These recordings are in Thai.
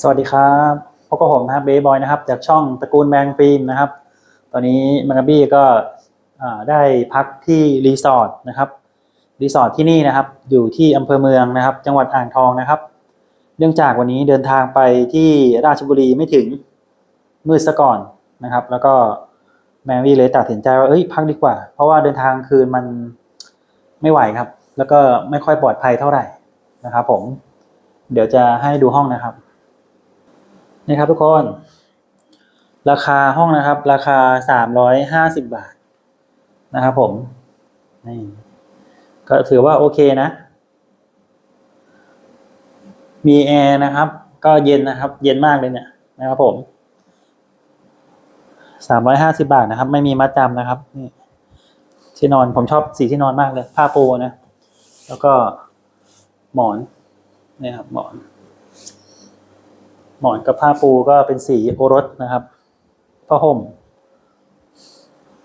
สวัสดีครับพบกับผมนะครับเบย์บอยนะครับ จากช่องตระกูลแมงฟิล์มนะครับ ตอนนี้มังกบี้ก็ได้พักที่รีสอร์ทนะครับรีสอร์ทที่นี่นะครับ อยู่ที่อำเภอเมืองนะครับ จังหวัดอ่างทองนะครับ เนื่องจากวันนี้เดินทางไปที่ราชบุรีไม่ถึงมืดซะก่อนนะครับ แล้วก็แมงวี่เลยตัดสินใจว่าเอ้ยพักดีกว่า เพราะว่าเดินทางคืนมันไม่ไหวครับ แล้วก็ไม่ค่อยปลอดภัยเท่าไหร่นะครับ ผม เดี๋ยวจะให้ดูห้องนะครับ นี่ครับทุกคน ราคาห้องนะครับ ราคาสามร้อยห้าสิบบาทนะครับผมนี่ก็ถือว่าโอเคนะ มีแอร์นะครับ ก็เย็นนะครับ เย็นมากเลยเนี่ยนะครับผมสามร้อยห้าสิบาทนะครับ ไม่มีมัดจำนะครับนี่ที่นอนผมชอบสีที่นอนมากเลย ผ้าปูนะ แล้วก็หมอนนี่ครับหมอน หมอนกับผ้าปูก็เป็นสีโอรสนะครับผ้าห่ม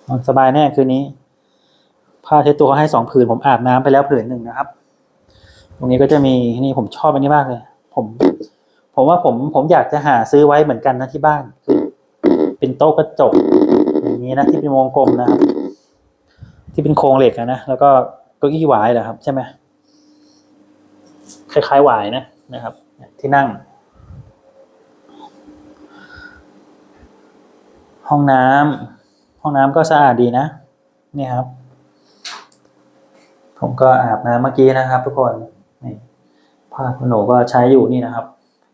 นอนสบายแน่คืนนี้ ผ้าเช็ดตัวเขาให้สองผืนผมอาบน้ำไปแล้วผืนหนึ่งนะครับ ตรงนี้ก็จะมีนี่ผมชอบอันนี้มากเลย ผม ผมว่าผมผมอยากจะหาซื้อไว้เหมือนกันนะที่บ้านคือเป็นโต๊ะกระจกอย่างนี้นะที่เป็นวงกลมนะครับ ที่เป็นโครงเหล็กนะแล้วก็เก้าอี้หวายเหรอครับ ใช่ไหมคล้ายๆหวายนะนะครับ ที่นั่ง ห้องน้ำห้องน้ำก็สะอาดดีนะนี่ครับ ผมก็อาบน้ำเมื่อกี้นะครับ ทุกคนนี่ผ้าขนหนูก็ใช้อยู่นี่นะครับ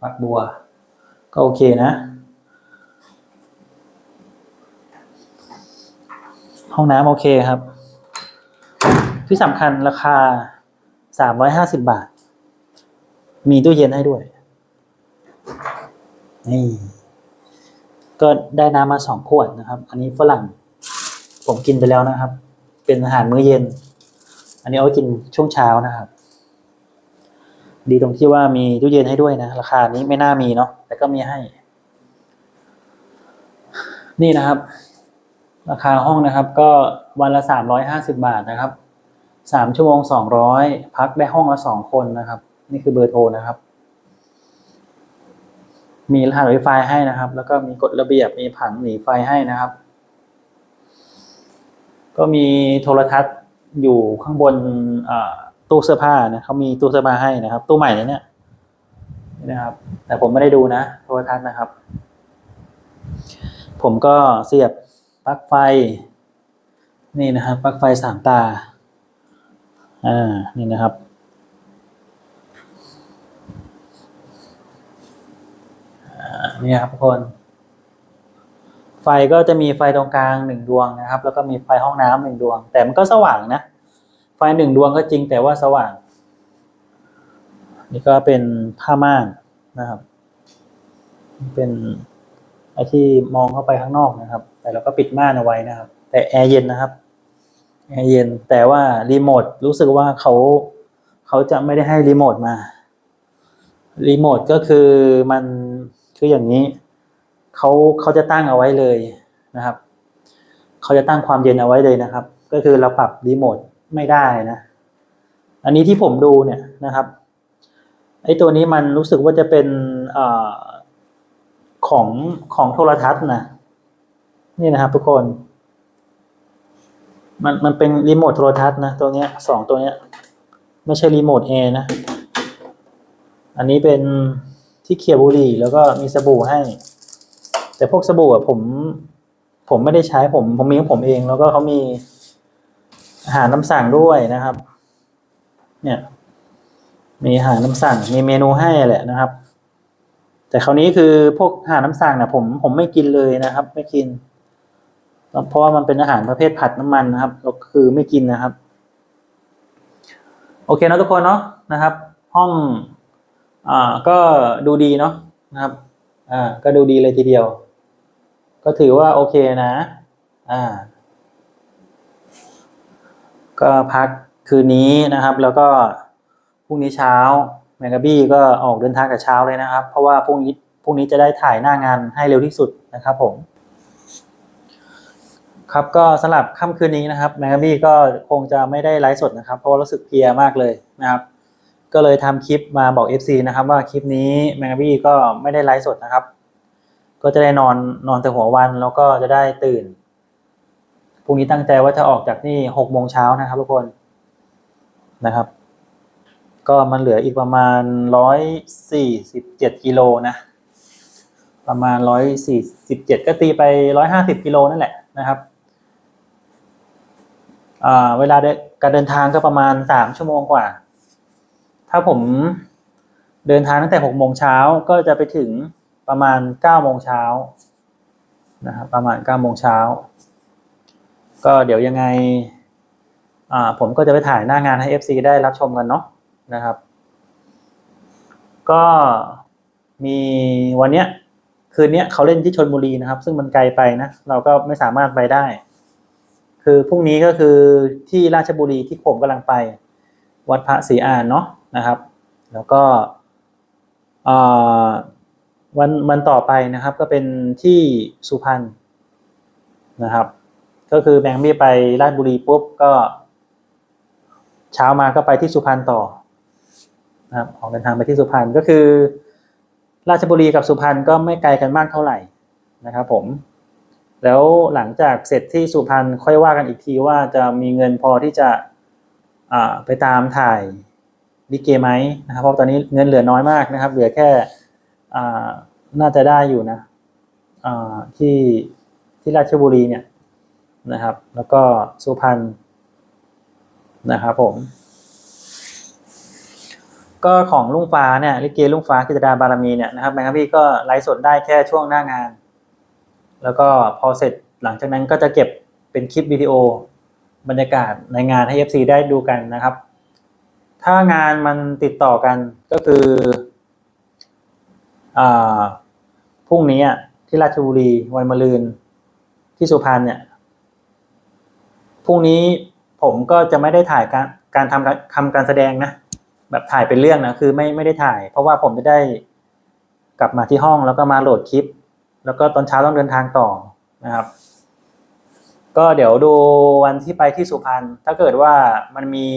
ปักบัว ก็โอเคนะ ห้องน้ำโอเคครับ ที่สำคัญราคาสามร้อยห้าสิบบาท มีตู้เย็นให้ด้วยนี่ ก็ได้น้ำมาสองขวดนะครับ อันนี้ฝรั่งผมกินไปแล้วนะครับ เป็นอาหารมื้อเย็น อันนี้เอาไว้กินช่วงเช้านะครับ ดีตรงที่ว่ามีตู้เย็นให้ด้วยนะ ราคานี้ไม่น่ามีเนาะแต่ก็มีให้ นี่นะครับ ราคาห้องนะครับ ก็วันละสามร้อยห้าสิบาทนะครับสามชั่วโมงสองร้อยพักได้ห้องละสองคนนะครับ นี่คือเบอร์โทรนะครับ มีรหัส Wi-Fi ให้นะครับ แล้วก็มีกฎระเบียบมีผังหนีไฟให้นะครับ ก็มีโทรทัศน์อยู่ข้างบนตู้เสื้อผ้านะเขามีตู้เสื้อผ้าให้นะครับ ตู้ใหม่เลยเนี่ยนี่นะครับ แต่ผมไม่ได้ดูนะ โทรทัศน์นะครับ ผมก็เสียบปลั๊กไฟ นี่นะครับปลั๊กไฟสามตา อ่า นี่นะครับ นี่ครับทุกคน ไฟก็จะมีไฟตรงกลางหนึ่งดวงนะครับ แล้วก็มีไฟห้องน้ำหนึ่งดวง แต่มันก็สว่างนะ ไฟหนึ่งดวงก็จริงแต่ว่าสว่าง นี่ก็เป็นผ้าม่านนะครับ เป็นไอที่มองเข้าไปข้างนอกนะครับ แต่เราก็ปิดม่านเอาไว้นะครับ แต่แอร์เย็นนะครับแอร์เย็นแต่ว่ารีโมทรู้สึกว่าเขาเขาจะไม่ได้ให้รีโมทมารีโมทก็คือมัน คืออย่างนี้เขาเขาจะตั้งเอาไว้เลยนะครับเขาจะตั้งความเย็นเอาไว้เลยนะครับ ก็คือเราปรับรีโมทไม่ได้นะ อันนี้ที่ผมดูเนี่ยนะครับไอ้ตัวนี้มันรู้สึกว่าจะเป็นอของของโทรทัศน์นะนี่นะครับ ทุกคน มันมันเป็นรีโมทโทรทัศน์นะตัวเนี้ยสองตัวเนี้ย ไม่ใช่รีโมทแอร์นะ อันนี้เป็น ที่เคียบุรีแล้วก็มีสบู่ให้ แต่พวกสบู่อะผม ผมไม่ได้ใช้ผม ผมมีของผมเอง แล้วก็เขามีอาหารน้ำสั่งด้วยนะครับ เนี่ย มีอาหารน้ำสั่ง มีเมนูให้แหละนะครับ แต่คราวนี้คือพวกอาหารน้ำสั่งนะผมผมไม่กินเลยนะครับ ไม่กิน เพราะว่ามันเป็นอาหารประเภทผัดน้ำมันนะครับก็คือไม่กินนะครับ โอเคนะทุกคนเนาะนะครับ ห้อง อ่าก็ดูดีเนาะนะครับอ่าก็ดูดีเลยทีเดียว ก็ถือว่าโอเคนะ อ่า ก็พักคืนนี้นะครับ แล้วก็พรุ่งนี้เช้าแมงกะบี้ก็ออกเดินทางกับเช้าเลยนะครับ เพราะว่าพรุ่งนี้พรุ่งนี้จะได้ถ่ายหน้างานให้เร็วที่สุดนะครับผม ครับก็สำหรับค่ำคืนนี้นะครับแมงกะบี้ก็คงจะไม่ได้ไลฟ์สดนะครับ เพราะว่ารู้สึกเพลียมากเลยนะครับ ก็เลยทำคลิปมาบอก FC นะครับว่าคลิปนี้แมงบี้ก็ไม่ได้ไลฟ์สดนะครับ ก็จะได้นอนนอนแต่หัววันแล้วก็จะได้ตื่นพรุ่งนี้ตั้งใจว่าจะออกจากนี่หกโมงเช้านะครับทุกคนนะครับ ก็มันเหลืออีกประมาณร้อยสี่สิบเจ็ดกิโลนะ ประมาณร้อยสี่สิบเจ็ดก็ตีไปร้อยห้าสิบกิโลนั่นแหละนะครับอ่าเวลาเดินการเดินทางก็ประมาณสามชั่วโมงกว่า ถ้าผมเดินทางตั้งแต่หกโมงเช้าก็จะไปถึงประมาณเก้าโมงเช้านะครับประมาณเก้าโมงเช้าก็เดี๋ยวยังไงผมก็จะไปถ่ายหน้างานให้ FC ได้รับชมกันเนาะนะครับ ก็มีวันเนี้ยคืนเนี้ยเขาเล่นที่ชนบุรีนะครับ ซึ่งมันไกลไปนะเราก็ไม่สามารถไปได้ คือพรุ่งนี้ก็คือที่ราชบุรีที่ผมกำลังไป วัดพระศรีอานเนาะ นะครับ แล้วก็วันวันต่อไปนะครับก็เป็นที่สุพรรณนะครับ ก็คือแบงค์บี้ไปราชบุรีปุ๊บก็ เช้ามาก็ไปที่สุพรรณต่อนะครับออกเดินทางไปที่สุพรรณก็คือ ราชบุรีกับสุพรรณก็ไม่ไกลกันมากเท่าไหร่นะครับผมแล้วหลังจากเสร็จที่สุพรรณค่อยว่ากันอีกทีว่าจะมีเงินพอที่จะไปตามถ่าย ลิเกไหมนะครับ เพราะตอนนี้เงินเหลือน้อยมากนะครับ เหลือแค่น่าจะได้อยู่นะที่ที่ราชบุรีเนี่ยนะครับ แล้วก็สุพรรณนะครับผม ก็ของลุงฟ้าเนี่ยลิเกลุงฟ้ากิจดาบารมีเนี่ยนะครับแมงกะพี่ก็ไลฟ์สดได้แค่ช่วงหน้างาน แล้วก็พอเสร็จหลังจากนั้นก็จะเก็บเป็นคลิปวิดีโอบรรยากาศในงานให้ FC ได้ดูกันนะครับ ถ้างานมันติดต่อกันก็คืออพรุ่งนี้อะที่ราชบุรีวันมะรืนที่สุพรรณเนี่ยพรุ่งนี้ผมก็จะไม่ได้ถ่ายการการทำการทำการแสดงนะแบบถ่ายเป็นเรื่องนะคือไม่ไม่ได้ถ่าย เพราะว่าผมจะได้กลับมาที่ห้องแล้วก็มาโหลดคลิป แล้วก็ตอนเช้าต้องเดินทางต่อนะครับ ก็เดี๋ยวดูวันที่ไปที่สุพรรณถ้าเกิดว่ามันมี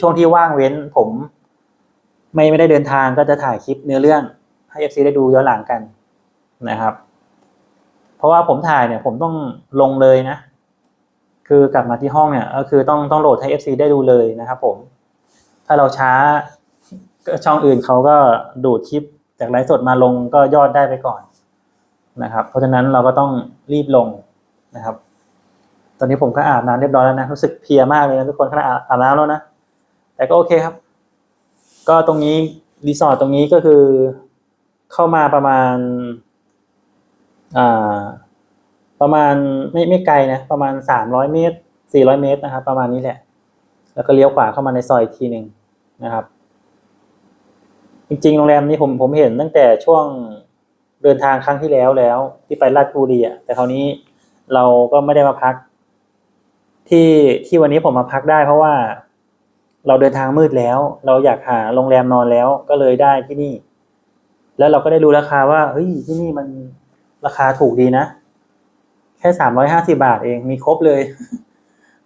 ช่วงที่ว่างเว้นผม ไม่ไม่ได้เดินทางก็จะถ่ายคลิปเนื้อเรื่องให้เอฟซีได้ดูย้อนหลังกันนะครับ เพราะว่าผมถ่ายเนี่ย ผมต้องลงเลยนะ คือกลับมาที่ห้องเนี่ย ก็คือต้องต้องโหลดให้เอฟซีได้ดูเลยนะครับผม ถ้าเราช้าช่องอื่นเขาก็ดูดคลิปจากไลฟ์สดมาลงก็ยอดได้ไปก่อนนะครับ เพราะฉะนั้นเราก็ต้องรีบลงนะครับ ตอนนี้ผมก็อาบน้ำเรียบร้อยแล้วนะ รู้สึกเพลียมากเลยนะทุกคนขณะอาบน้ำแล้วนะ แต่ก็โอเคครับ ก็ตรงนี้รีสอร์ทตรงนี้ก็คือเข้ามาประมาณอ่าประมาณไม่ไม่ไกลนะประมาณสามร้อยเมตรสี่ร้อยเมตรนะครับ ประมาณนี้แหละ แล้วก็เลี้ยวขวาเข้ามาในซอยอีกทีหนึ่งนะครับ จริงๆโรงแรมนี้ผมผมเห็นตั้งแต่ช่วงเดินทางครั้งที่แล้วแล้วที่ไปลาดบุรีอะแต่คราวนี้เราก็ไม่ได้มาพัก ที่ที่วันนี้ผมมาพักได้เพราะว่า เราเดินทางมืดแล้ว เราอยากหาโรงแรมนอนแล้วก็เลยได้ที่นี่ แล้วเราก็ได้รู้ราคาว่าเฮ้ยที่นี่มันราคาถูกดีนะ แค่สามร้อยห้าสิบาทเองมีครบเลย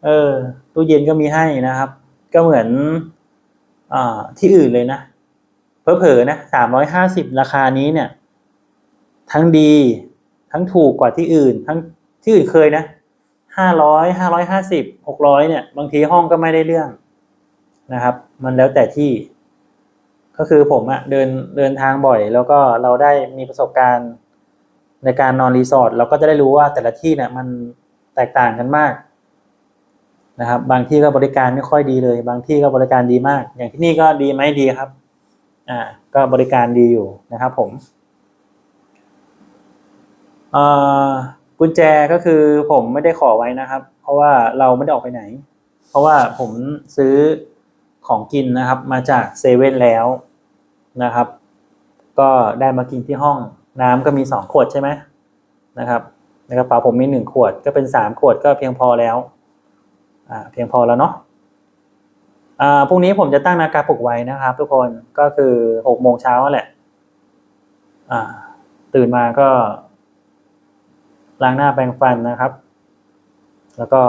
เออตู้เย็นก็มีให้นะครับ ก็เหมือนอ่าที่อื่นเลยนะเผลอๆนะสามร้อยห้าสิบราคานี้เนี่ย ทั้งดีทั้งถูกกว่าที่อื่น ทั้งที่อื่นเคยนะห้าร้อยห้าร้อยห้าสิบหกร้อยเนี่ย บางทีห้องก็ไม่ได้เรื่อง นะครับ มันแล้วแต่ที่ ก็คือผมอะเดินเดินทางบ่อย แล้วก็เราได้มีประสบการณ์ในการนอนรีสอร์ทเราก็จะได้รู้ว่าแต่ละที่เนี่ยมันแตกต่างกันมากนะครับ บางที่ก็บริการไม่ค่อยดีเลย บางที่ก็บริการดีมาก อย่างที่นี่ก็ดีไหมดีครับ อ่า ก็บริการดีอยู่นะครับ ผมอ่อกุญแจก็คือผมไม่ได้ขอไว้นะครับ เพราะว่าเราไม่ได้ออกไปไหน เพราะว่าผมซื้อ ของกินนะครับ มาจากเซเว่นแล้วนะครับ ก็ได้มากินที่ห้องน้ำก็มีสองขวดใช่ไหมนะครับในกระเป๋าผมมีหนึ่งขวดก็เป็นสามขวดก็เพียงพอแล้วอ่าเพียงพอแล้วเนาะอ่าพรุ่งนี้ผมจะตั้งนาฬิกาปลุกไว้นะครับ ทุกคนก็คือหกโมงเช้าแหละอ่าตื่นมาก็ล้างหน้าแปรงฟันนะครับ แล้วก็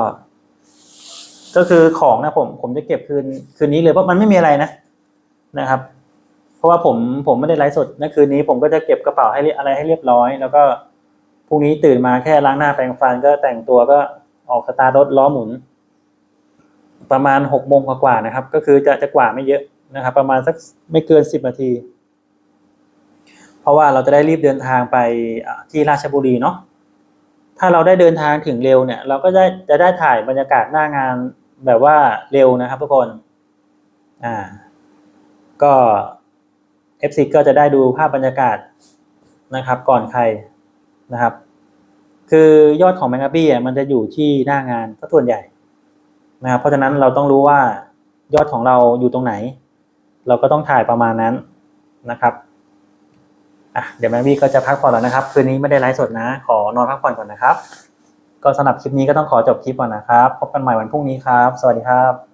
ก็คือของนะผมผมจะเก็บคืนคืนนี้เลยเพราะมันไม่มีอะไรนะนะครับ เพราะว่าผมผมไม่ได้ไลฟ์สดในคืนนี้ผมก็จะเก็บกระเป๋าให้เรียอะไรให้เรียบร้อย แล้วก็พรุ่งนี้ตื่นมาแค่ล้างหน้าแปรงฟันก็แต่งตัวก็ออกสตาร์รถล้อหมุน ประมาณหกโมงกว่าๆนะครับ ก็คือจะจะกว่าไม่เยอะนะครับ ประมาณสักไม่เกินสิบนาที เพราะว่าเราจะได้รีบเดินทางไปที่ราชบุรีเนาะถ้าเราได้เดินทางถึงเร็วเนี่ย เราก็ได้จะได้ถ่ายบรรยากาศหน้างาน แบบว่าเร็วนะครับทุกคนอ่าก็ FC ก็จะได้ดูภาพบรรยากาศนะครับ ก่อนใครนะครับ คือยอดของแมงกะบี้อะมันจะอยู่ที่หน้างานก็ส่วนใหญ่นะครับเพราะฉะนั้นเราต้องรู้ว่ายอดของเราอยู่ตรงไหน เราก็ต้องถ่ายประมาณนั้นนะครับอะเดี๋ยวแมงบี้ก็จะพักผ่อนแล้วนะครับ คืนนี้ไม่ได้ไลฟ์สดนะ ขอนอนพักผ่อนก่อนนะครับ ก็สำหรับคลิปนี้ก็ต้องขอจบคลิปก่อนนะครับ พบกันใหม่วันพรุ่งนี้ครับ สวัสดีครับ